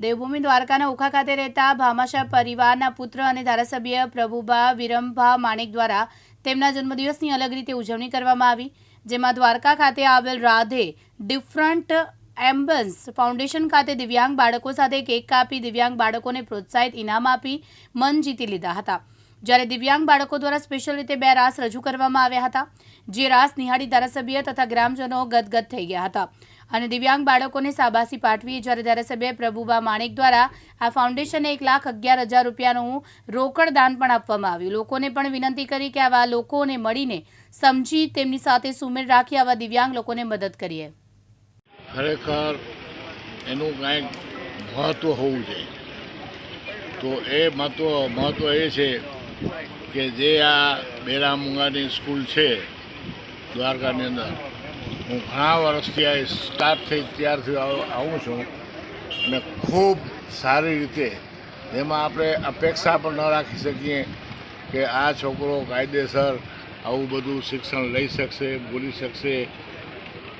દેવભૂમિ દ્વારકાના ઓખા ખાતે રહેતા ભામાશા પરિવારના પુત્ર અને ધારાસભ્ય પ્રભુભા વિરમભા માણેક દ્વારા તેમના જન્મદિવસની અલગ રીતે ઉજવણી કરવામાં આવી, જેમાં દ્વારકા ખાતે આવેલ રાધે ડિફરન્ટ એમ્બન્સ ફાઉન્ડેશન ખાતે દિવ્યાંગ બાળકો સાથે કેક કાપી દિવ્યાંગ બાળકોને પ્રોત્સાહિત ઇનામ આપી મન જીતી લીધા હતા. જ્યારે દિવ્યાંગ બાળકો દ્વારા સ્પેશિયલ રીતે બે રાસ રજૂ કરવામાં આવ્યા હતા, જે રાસ નિહાળી ધારાસભ્ય તથા ગ્રામજનો ગદગદ થઈ ગયા હતા. અને દિવ્યાંગ બાળકોને સાબાસી પાઠવી જ્યારે ધારાસભ્ય પ્રભુબા માણેક દ્વારા આ ફાઉન્ડેશનને એક લાખ અગિયાર હજાર રૂપિયાનું રોકડ દાન પણ આપવામાં આવ્યું. લોકોને પણ વિનંતી કરી કે આવા લોકોને મળીને સમજી, તેમની સાથે સુમેળ રાખી આવા દિવ્યાંગ લોકોને મદદ કરીએ. ખરેખર એનું કાંઈક મહત્ત્વ હોવું જોઈએ. તો એ મહત્ત્વ મહત્ત્વ એ છે કે જે આ બેરામુંગાની સ્કૂલ છે દ્વારકાની અંદર હું ઘણા વર્ષથી આ સ્ટાર્ટ થઈ ત્યારથી આવ- છું અને ખૂબ સારી રીતે એમાં આપણે અપેક્ષા પણ ન રાખી શકીએ કે આ છોકરો કાયદેસર આવું બધું શિક્ષણ લઈ શકશે, બોલી શકશે.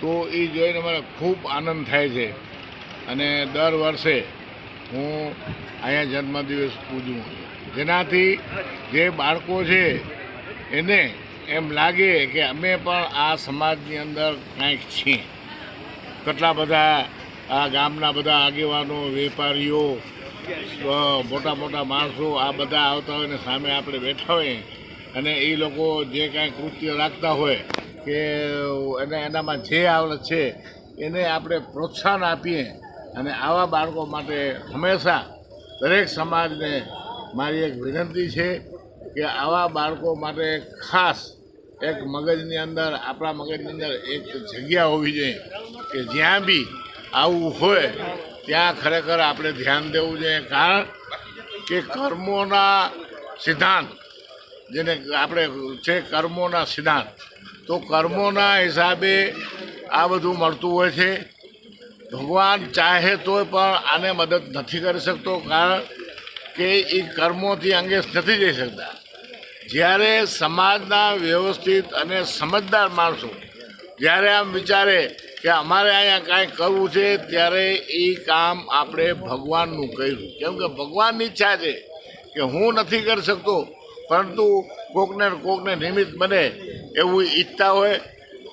તો એ જોઈને મને ખૂબ આનંદ થાય છે. અને દર વર્ષે હું અહીંયા જન્મદિવસ ઉજવું છું. જેનાથી જે બાળકો છે એને એમ લાગે કે અમે પણ આ સમાજની અંદર કાંઈક છીએ. કેટલા બધા આ ગામના બધા આગેવાનો, વેપારીઓ મોટા મોટા માણસો આ બધા આવતા હોય ને સામે આપણે બેઠા હોઈએ અને એ લોકો જે કાંઈ કૃત્ય રાખતા હોય કે એને એનામાં જે આવડત છે એને આપણે પ્રોત્સાહન આપીએ અને આવા બાળકો માટે હંમેશા દરેક સમાજને મારી એક વિનંતી છે કે આવા બાળકો માટે ખાસ એક મગજની અંદર, આપણા મગજની અંદર એક જગ્યા હોવી જોઈએ કે જ્યાં બી આવું હોય, ત્યાં ખરેખર આપણે ધ્યાન દેવું જોઈએ. કારણ કે કર્મોના સિદ્ધાંત, જેને આપણે છે કર્મોના સિદ્ધાંત, તો કર્મોના હિસાબે આ બધું મળતું હોય છે. ભગવાન ચાહે તોય પણ આને મદદ નથી કરી શકતો, કારણ કે એ કર્મોથી અંગે નથી જઈ શકતા. જ્યારે સમાજના વ્યવસ્થિત અને સમજદાર માણસો, જ્યારે આમ વિચારે કે અમારે અહીંયા કાંઈ કરવું છે, ત્યારે એ કામ આપણે ભગવાનનું કર્યું. કેમ કે ભગવાનની ઈચ્છા છે કે હું નથી કરી શકતો, પરંતુ કોકને કોકને નિમિત્ત બને એવું ઈચ્છતા હોય,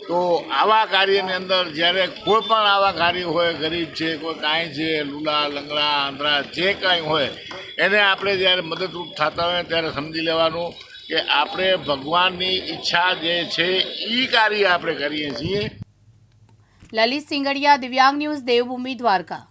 તો આવા કાર્યની અંદર જ્યારે કોઈ પણ આવા કાર્ય હોય, ગરીબ છે, કોઈ કાંઈ છે, લુલા, લંગડા આંધળા જે કાંઈ હોય, એને આપણે જ્યારે મદદરૂપ થતા હોય, ત્યારે સમજી લેવાનું કે આપણે ભગવાનની ઈચ્છા જે છે એ કાર્ય આપણે કરીએ છીએ. લલિત સિંગડિયા, દિવ્યાંગ ન્યૂઝ, દેવભૂમિ દ્વારકા.